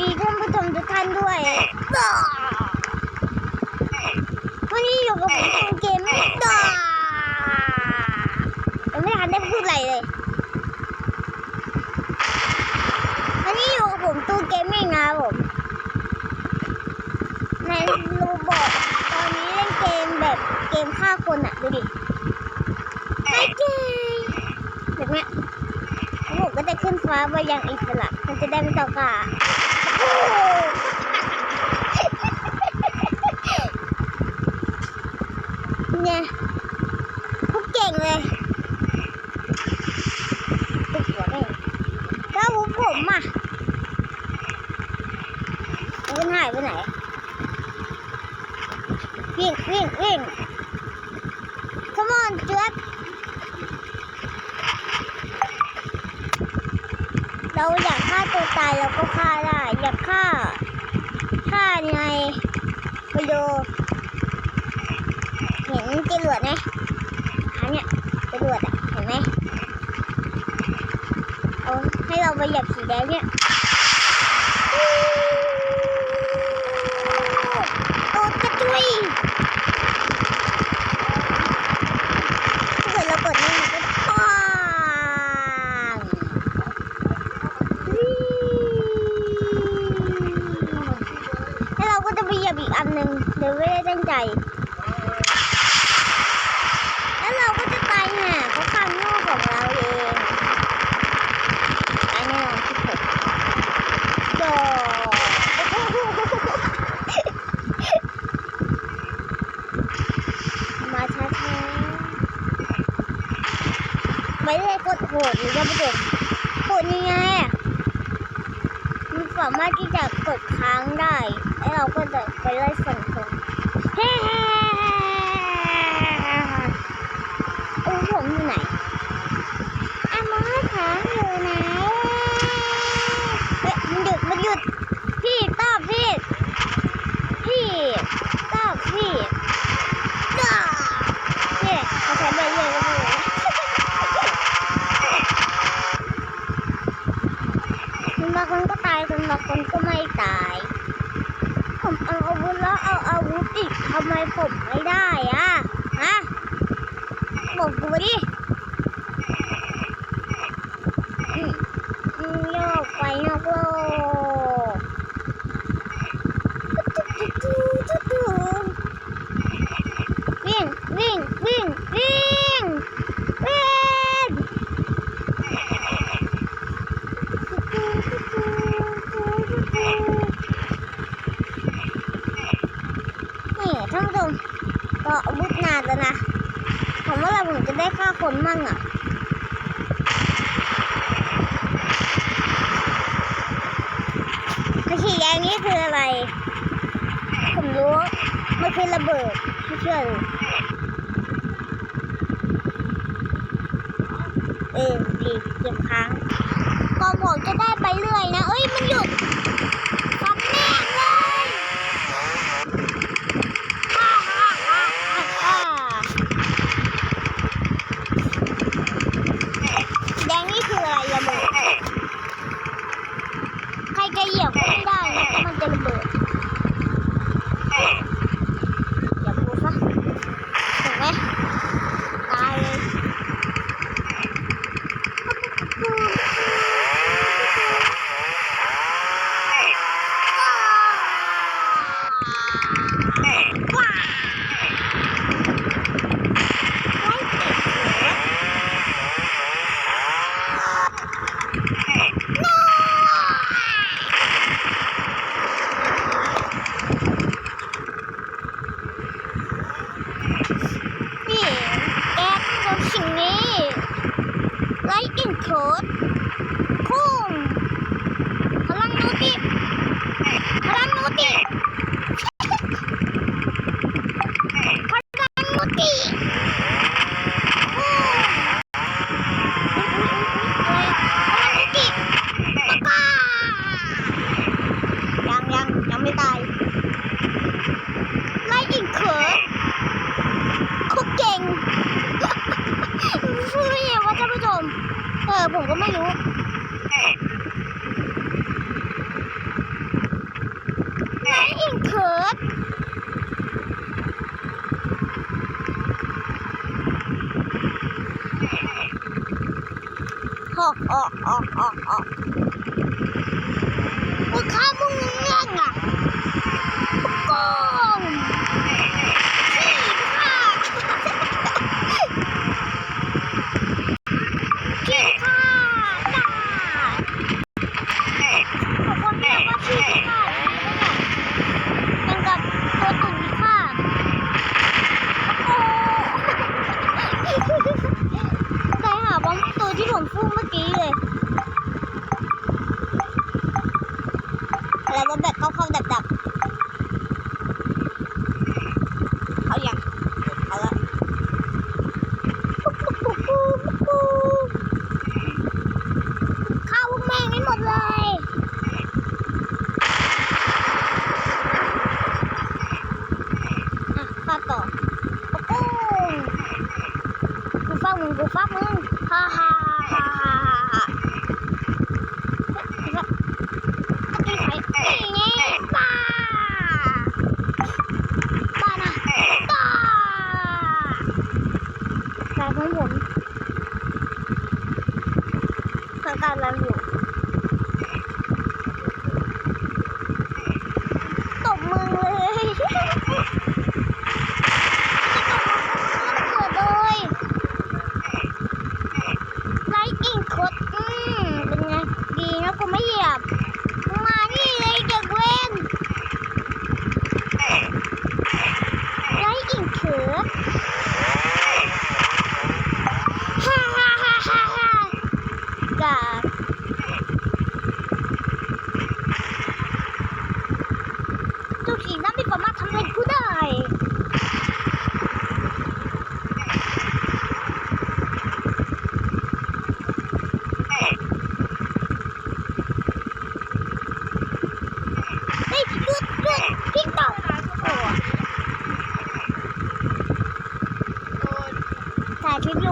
ดีท่านผู้ชมทุกท่านด้วยวันนี้อยู่กับผมเกมต่อยังไม่ทันได้พูดอะไรเลยวันนี้อยู่กับผมตู้เกมมิ่งนะผมในรูบอกตอนนี้เล่นเกมแบบเกมฆ่าคนอะดูดิไอ้เกมแบบเนี้ยผมก็จะขึ้นฟ้าไปยังอิสระมันจะได้ไม่ตกองก Oh! มันจะรวดไหมอันเนี้ยจะรวดอะเห็นไหมเอาให้เราไปหยับสีแดงเนี้ย เออดีเก็บครั้งก็หมดก็ได้ไปเรื่อยนะ เอ้ยมันหยุด oh, oh, oh, oh, oh. สู้เมื่อกี้เลยแล้วก็แบบเข้าๆดับๆ 春就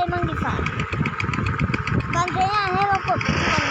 emang bisa. Bantunya hero kok.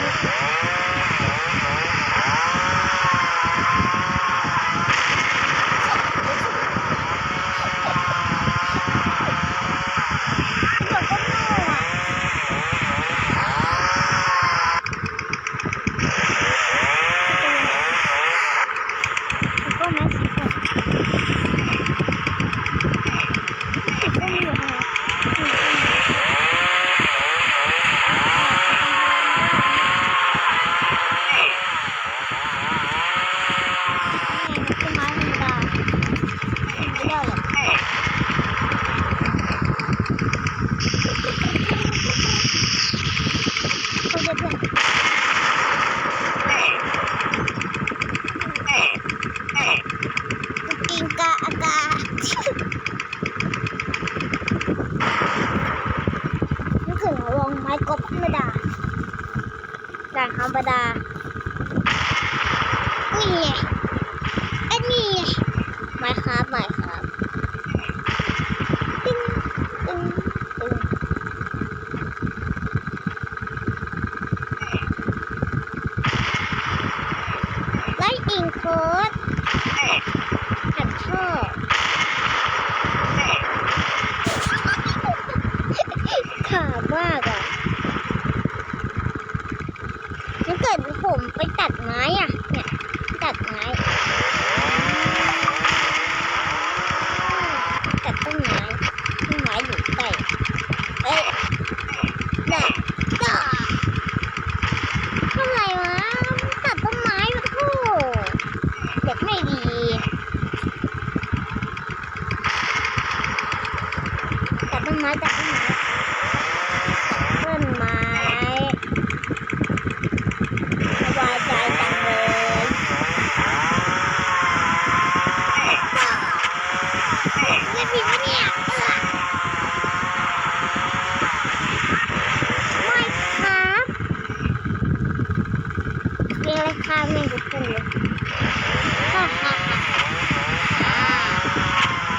นะคะ ฆ่าแม่งทุกคนเลยฮ่าฮ่าฮ่าอ่า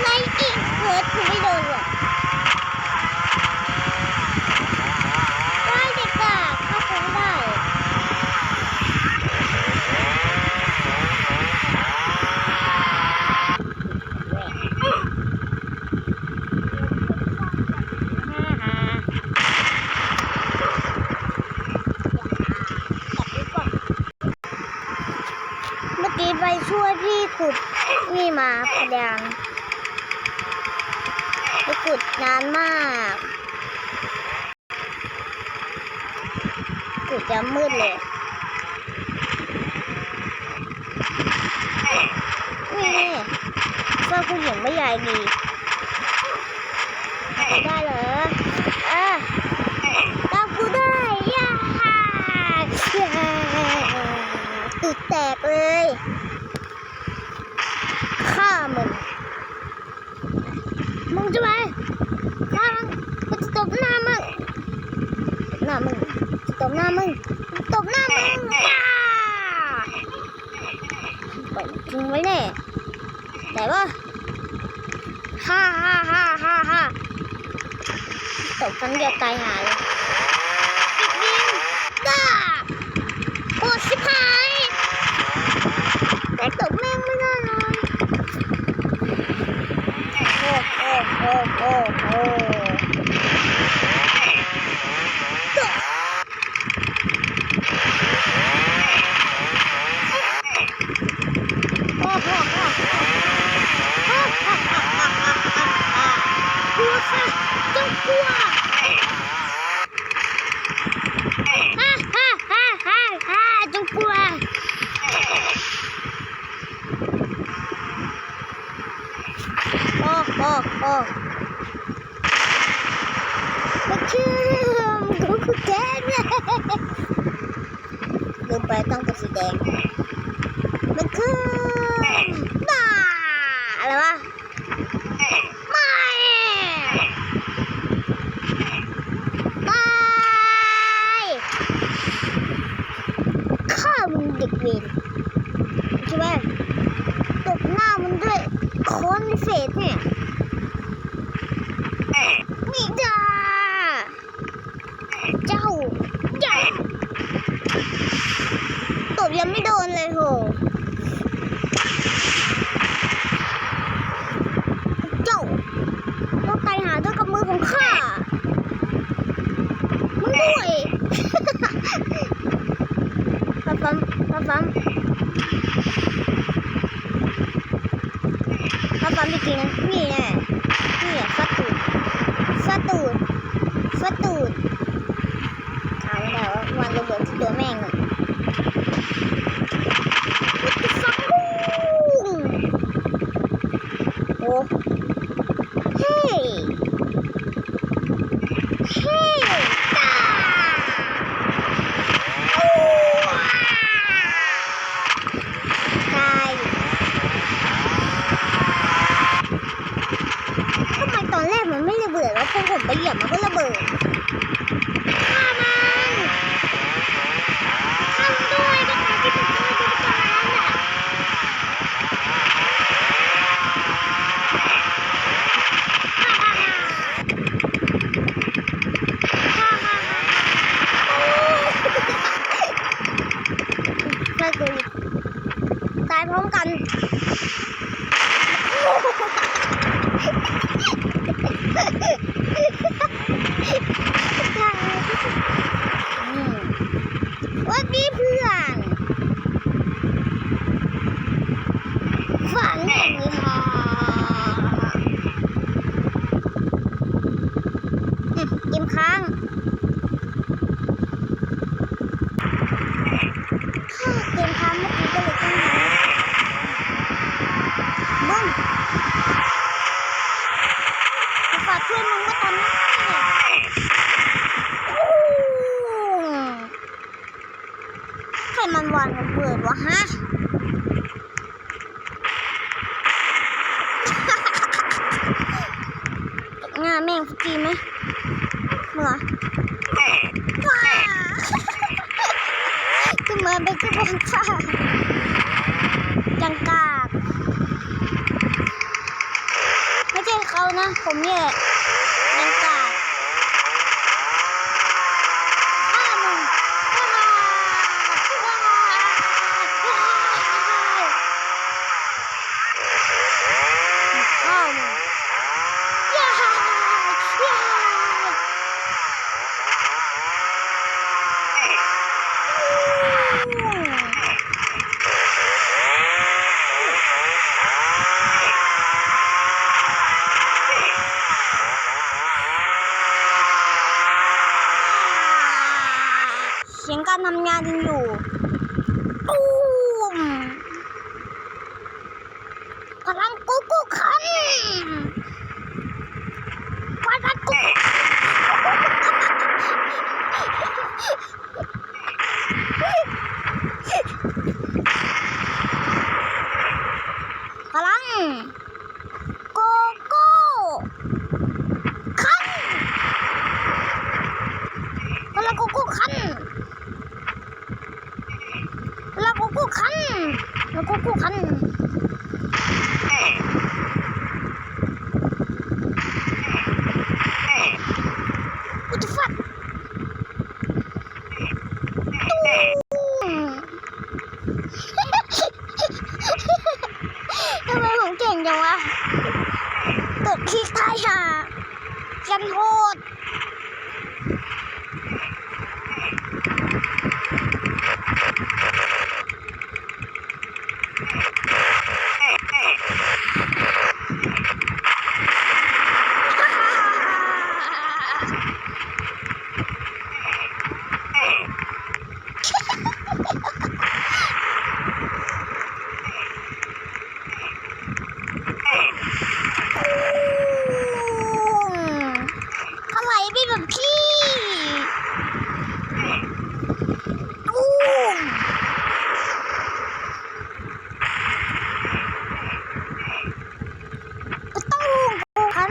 ไล่อีกเฟิร์สกูไม่โดนหรอกได้เด็กอะฆ่าเขาไม่ได้ เมื่อกี้ไปช่วยพี่ขุด ไม่มาพะแดงไปกุดนานมาก กุดจะมืดเลยนี่ว่าผู้หญิงไม่ใหญ่ดีเหรออะตามกูได้ย่าฮ่าติดแตกเลย ฆ่ามึง มึงจะไปฆ่ามึงกูจะตบหน้ามึงตบหน้ามึงจะตบหน้ามึงตบหน้ามึงย่าปล่อยทิ้งไว้แน่ไหนวะฮ่าฮ่าฮ่าฮ่าฮ่าตบครั้งเดียวตายหาเลยอีกนิดจ้าโอ้ชิบหายแต่ตบแม่งไม่ได้เลยโอ้โอ้โอ้โอ้โอ้ตบโอ้โหโอ้โห กลัวค่ะจงกลัวฮ่าฮ่าฮ่าฮ่าฮ่าจงกลัวโอ้โอ้โอ้มันชื่อกูคือแกเนี่ยลืมไปต้องเป็นสีแดง มันคือบ้าอะไรวะไม่ไม่ข้ามึงเด็กเวรใช่ไหมตบหน้ามึงด้วยโค้อนเศษเนี่ยนี่จ้าเจ้าเจ้าตบ ยังไม่โดนเลยโหเจ้าต้องตายหาด้วยกับมือของข้ามึงด้วยปั๊มปั๊มปั๊มปั๊มปั๊มปั๊มจริงนะนี่แน่นี่อะฟัดตูดฟัดตูดฟัดตูดเอาแล้ววันระเบิดที่ตัวแม่งอะ What the fuck โอ้ Hey! Hey! ตายทำไมตอนแรกมันไม่ระเบิดแล้วพอผมไปเหยียบมันก็ระเบิดฆ่ามันฆ่ามันด้วยก็ตายที่ผมฆ่าที่ตอนนั้นอะ น่ากูตายพร้อมกัน อืมวัดดีเพื่อน ฝันอย่างนี้ค่ะอืมกิมค้าง เกมค้างเมื่อกี้ก็เลยต้องมาบึ้มฝากช่วยมึงมาตอนนั้นเนี่ยอู้ใครมันวางระเบิดวะฮะ แม่งดีไหมเหมือว้าขึ้นมาไปขึ้นบนฟ้าจังกากไม่ใช่เขานะ ผมเนี่ยแหละจังกากฆ่ามึงว้าวว้าวฆ่ามึง ยายยายเสียงการทำงานยังอยู่ตูมพลังกุ๊กกุ๊กคัน พลังกุ๊กพลังโกโก้คันพลังโกโก้คันพลังโกโก้คันพลังโกโก้คัน What the fuck ทำไมผมเก่งจังวะกดคลิก ที่ใต้หาฉันโทษ อะไรพี่แบบพี่กุ้งก็ต้องกูคัน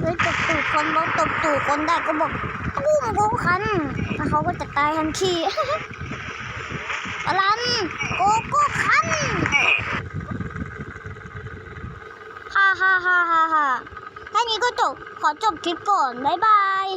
เฮ้ยตบตูดคนบอกตบตูดคนได้ก็บอกตุ้มกูคันแล้วเขาก็จะตายทันที อลันโกโก้คัน ฮ่าฮ่าฮ่าฮ่าฮ่าแค่นี้ก็จบ ขอจบคลิปก่อน บ๊ายบาย